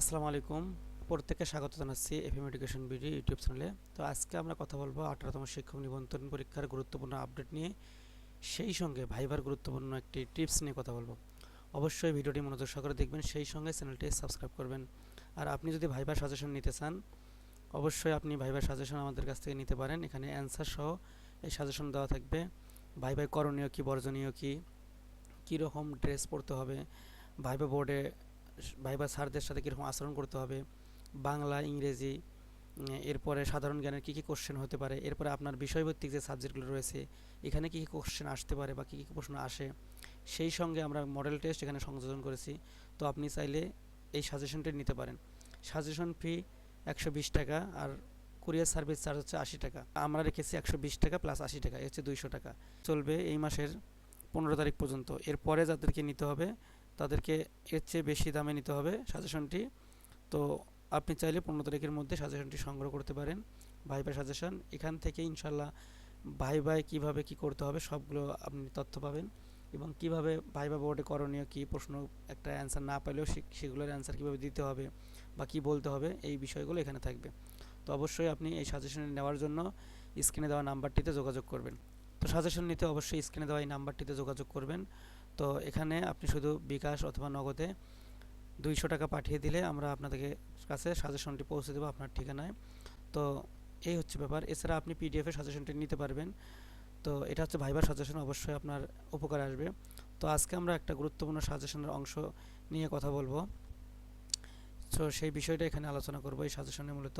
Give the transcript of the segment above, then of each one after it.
আসসালামু আলাইকুম। প্রত্যেককে স্বাগত জানাচ্ছি এফএম এডুকেশন বিডি ইউটিউব চ্যানেলে তো আজকে আমরা কথা বলব আঠারোতম শিক্ষক নিবন্ধন পরীক্ষার গুরুত্বপূর্ণ আপডেট নিয়ে। সেই সঙ্গে ভাইবার গুরুত্বপূর্ণ একটি টিপস নিয়ে কথা বলব। অবশ্যই ভিডিওটি মনোযোগ সহকারে দেখবেন, সেই সঙ্গে চ্যানেলটি সাবস্ক্রাইব করবেন। আর আপনি যদি ভাইবার সাজেশন নিতে চান, অবশ্যই আপনি ভাইবার সাজেশন আমাদের কাছ থেকে নিতে পারেন। এখানে অ্যান্সার সহ এই সাজেশন দেওয়া থাকবে। ভাইবার করণীয় কী, বর্জনীয় কী, কীরকম ড্রেস পরতে হবে, ভাইবা বোর্ডে ভাইবা স্যারদের সাথে কীরকম আচরণ করতে হবে? বাংলা, ইংরেজি এরপরে সাধারণ জ্ঞানের কী কী কোশ্চেন হতে পারে? এরপরে আপনার বিষয়ভিত্তিক যে সাবজেক্টগুলো রয়েছে, এখানে কী কী কোশ্চেন আসতে পারে বা কী কী প্রশ্ন আসে? সেই সঙ্গে আমরা মডেল টেস্ট এখানে সংযোজন করেছি। তো আপনি চাইলে এই সাজেশনটি নিতে পারেন। সাজেশন ফি একশো বিশ টাকা আর কুরিয়ার সার্ভিস চার্জ হচ্ছে আশি টাকা। আমরা রেখেছি একশো বিশ টাকা প্লাস আশি টাকা, এ হচ্ছে দুইশো টাকা। চলবে এই মাসের পনেরো তারিখ পর্যন্ত। এরপরে যাদেরকে নিতে হবে তাদেরকে এর চেয়ে বেশি দামে নিতে হবে সাজেশনটি। তো আপনি চাইলে পনেরো তারিখের মধ্যে সাজেশনটি সংগ্রহ করতে পারেন ভাই ভাই সাজেশন এখান থেকে ইনশাল্লাহ ভাই ভাই কীভাবে কী করতে হবে সবগুলো আপনি তথ্য পাবেন এবং কীভাবে ভাইবা বোর্ডে করণীয় কী প্রশ্ন একটা অ্যান্সার না পেলেও সেগুলোর অ্যান্সার কীভাবে দিতে হবে বা কী বলতে হবে এই বিষয়গুলো এখানে থাকবে। তো অবশ্যই আপনি এই সাজেশন নেওয়ার জন্য স্ক্রিনে দেওয়া নাম্বারটিতে যোগাযোগ করবেন। তো সাজেশন নিতে অবশ্যই স্ক্রিনে দেওয়া এই নাম্বারটিতে যোগাযোগ করবেন। তো এখানে আপনি শুধু বিকাশ অথবা নগদে দুইশো টাকা পাঠিয়ে দিলে আমরা আপনাদেরকে কাছে সাজেশনটি পৌঁছে দেবো আপনার ঠিকানায়। তো এই হচ্ছে ব্যাপার। এছাড়া আপনি পিডিএফের সাজেশনটি নিতে পারবেন। তো এটা হচ্ছে ভাইবার সাজেশন অবশ্যই আপনার উপকার আসবে। তো আজকে আমরা একটা গুরুত্বপূর্ণ সাজেশনের অংশ নিয়ে কথা বলব। তো সেই বিষয়টা এখানে আলোচনা করব এই সাজেশনে মূলত।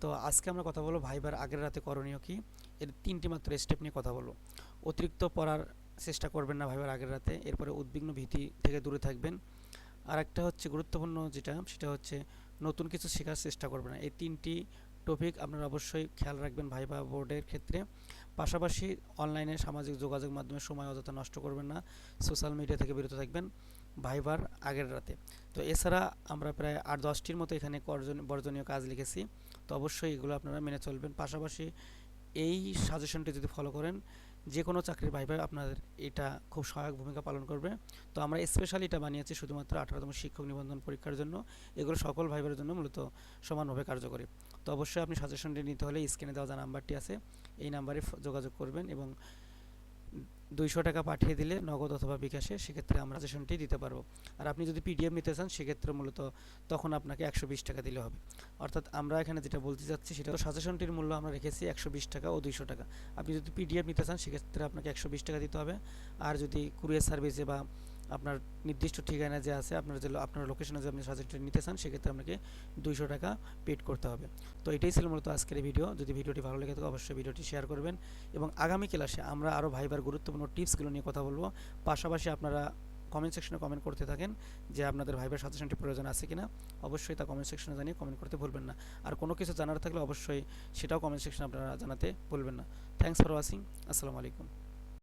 তো আজকে আমরা কথা বলব ভাইবার আগের রাতে করণীয় কি? এর তিনটি মাত্র স্টেপ নিয়ে কথা বলব। অতিরিক্ত পড়ার চেষ্টা করবেন না ভাইবার আগের রাতে, এরপরে উদ্বিগ্ন ভীতি থেকে দূরে থাকবেন। আর একটা হচ্ছে গুরুত্বপূর্ণ যেটা, সেটা হচ্ছে নতুন কিছু শেখার চেষ্টা করবেন না। এই তিনটি টপিক আপনারা অবশ্যই খেয়াল রাখবেন ভাইবা বোর্ডের ক্ষেত্রে। পাশাপাশি অনলাইনে সামাজিক যোগাযোগ মাধ্যমে সময় অযথা নষ্ট করবেন না সোশ্যাল মিডিয়া থেকে বিরত থাকবেন ভাইবার আগের রাতে। তো এছাড়া আমরা প্রায় আট দশটির মতো এখানে বর্জনীয় কাজ লিখেছি। তো অবশ্যই এগুলো আপনারা মেনে চলবেন। পাশাপাশি এই সাজেশনটি যদি ফলো করেন যে কোনো চাকরির ভাইবা আপনাদের এটা খুব সহায়ক ভূমিকা পালন করবে। তো আমরা স্পেশালি এটা বানিয়েছি শুধুমাত্র আঠারোতম শিক্ষক নিবন্ধন পরীক্ষার জন্য। এগুলো সকল ভাইবার জন্য মূলত সমানভাবে কার্যকরী। তো অবশ্যই আপনি সাজেশনটি নিতে হলে স্ক্রিনে দেওয়া যা নাম্বারটি আছে, এই নাম্বারে যোগাযোগ করবেন এবং দুইশো টাকা পাঠিয়ে দিলে নগদ অথবা বিকাশে সেক্ষেত্রে আমরা সেশনটি দিতে পারব। আর আপনি যদি পিডিএফ নিতে চান, সেক্ষেত্রে মূলত তখন আপনাকে একশো বিশ টাকা দিলে হবে। অর্থাৎ আমরা এখানে যেটা বলতে চাচ্ছি, সেটা সাজেশনটির মূল্য আমরা রেখেছি একশো বিশ টাকা ও দুইশো টাকা। আপনি যদি পিডিএফ নিতে চান, সেক্ষেত্রে আপনাকে একশো বিশ টাকা দিতে হবে। আর যদি কুরিয়ার সার্ভিসে বা আপনার নির্দিষ্ট ঠিকানা যে আছে, আপনার যে আপনার লোকেশনে যে আপনি সাজেশনটি নিতে চান, সেক্ষেত্রে আপনাকে দুইশো টাকা পেড করতে হবে। তো এটাই ছিল মূলত আজকের ভিডিও যদি ভিডিওটি ভালো লেগে থাকে, অবশ্যই ভিডিওটি শেয়ার করবেন। এবং আগামী ক্লাসে আমরা আরও ভাইবার গুরুত্বপূর্ণ টিপসগুলো নিয়ে কথা বলব। পাশাপাশি আপনারা কমেন্ট সেকশনে কমেন্ট করতে থাকেন যে আপনাদের ভাইবার সাজেশনটি প্রয়োজন আছে কিনা। অবশ্যই তা কমেন্ট সেকশনে জানিয়ে কমেন্ট করতে ভুলবেন না। আর কোনো কিছু জানার থাকলে অবশ্যই সেটাও কমেন্ট সেকশনে আপনারা জানাতে ভুলবেন না। থ্যাংকস ফর ওয়াচিং আসসালামু আলাইকুম